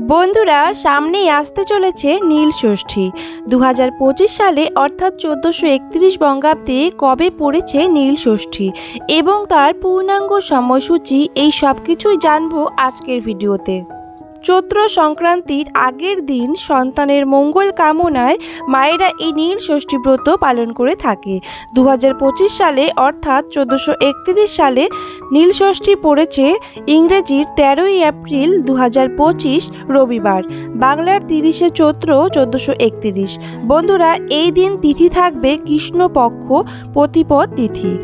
বন্ধুরা, সামনেই আসতে চলেছে নীল ষষ্ঠী। দু হাজার পঁচিশ সালে, অর্থাৎ চোদ্দোশো একত্রিশ বঙ্গাব্দে, কবে পড়েছে নীল ষষ্ঠী? এবং তার পূর্ণাঙ্গ সময়সূচি, এই সব কিছুই জানব আজকের ভিডিওতে। চৈত্র সংক্রান্তির আগের দিন, সন্তানের মঙ্গল কামনায় মায়েরা এই নীল ষষ্ঠী ব্রত পালন করে থাকে। দু হাজার পঁচিশ সালে, অর্থাৎ চোদ্দোশো সালে নীল ষষ্ঠী পড়েছে ইংরেজির তেরোই এপ্রিল দু হাজার পঁচিশ রবিবার, বাংলার তিরিশে চৈত্র চোদ্দোশো একত্রিশ। বন্ধুরা, এই দিন তিথি থাকবে কৃষ্ণপক্ষ প্রতিপদ তিথি।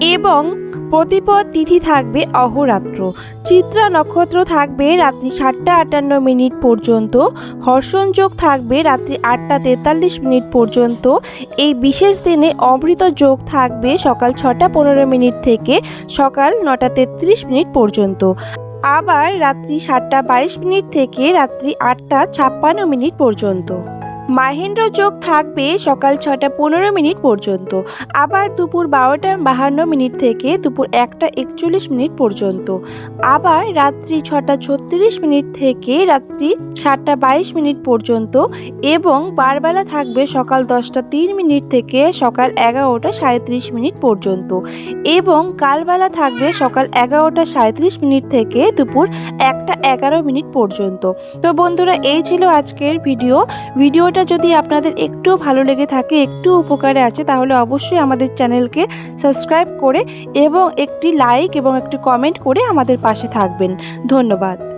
এবং প্রতিপদ তিথি থাকবে অহরাত্র। চিত্রা নক্ষত্র থাকবে রাত্রি সাতটা আটান্ন মিনিট পর্যন্ত। হর্ষণ যোগ থাকবে রাত্রি আটটা তেতাল্লিশ মিনিট পর্যন্ত। এই বিশেষ দিনে অমৃত যোগ থাকবে সকাল ছটা পনেরো মিনিট থেকে সকাল নটা তেত্রিশ মিনিট পর্যন্ত। আবার রাত্রি সাতটা বাইশ মিনিট থেকে রাত্রি আটটা ছাপ্পান্ন মিনিট পর্যন্ত। মাহেন্দ্র চোখ থাকবে সকাল ছটা পনেরো মিনিট পর্যন্ত, আবার দুপুর বারোটা বাহান্ন মিনিট থেকে দুপুর একটা একচল্লিশ মিনিট পর্যন্ত, আবার রাত্রি ছটা ছত্রিশ মিনিট থেকে রাত্রি সাতটা বাইশ মিনিট পর্যন্ত এবং বারবেলা থাকবে সকাল দশটা তিন মিনিট থেকে সকাল এগারোটা সাঁত্রিশ মিনিট পর্যন্ত এবং কালবেলা থাকবে সকাল এগারোটা সাঁত্রিশ মিনিট থেকে দুপুর একটা এগারো মিনিট পর্যন্ত। তো বন্ধুরা, এই ছিল আজকের ভিডিও। ভিডিও ভিডিওটা যদি আপনাদের একটু ভালো লেগে থাকে, একটু উপকারে আছে, তাহলে অবশ্যই আমাদের চ্যানেলকে সাবস্ক্রাইব করে এবং একটি লাইক এবং একটি কমেন্ট করে আমাদের পাশে থাকবেন। ধন্যবাদ।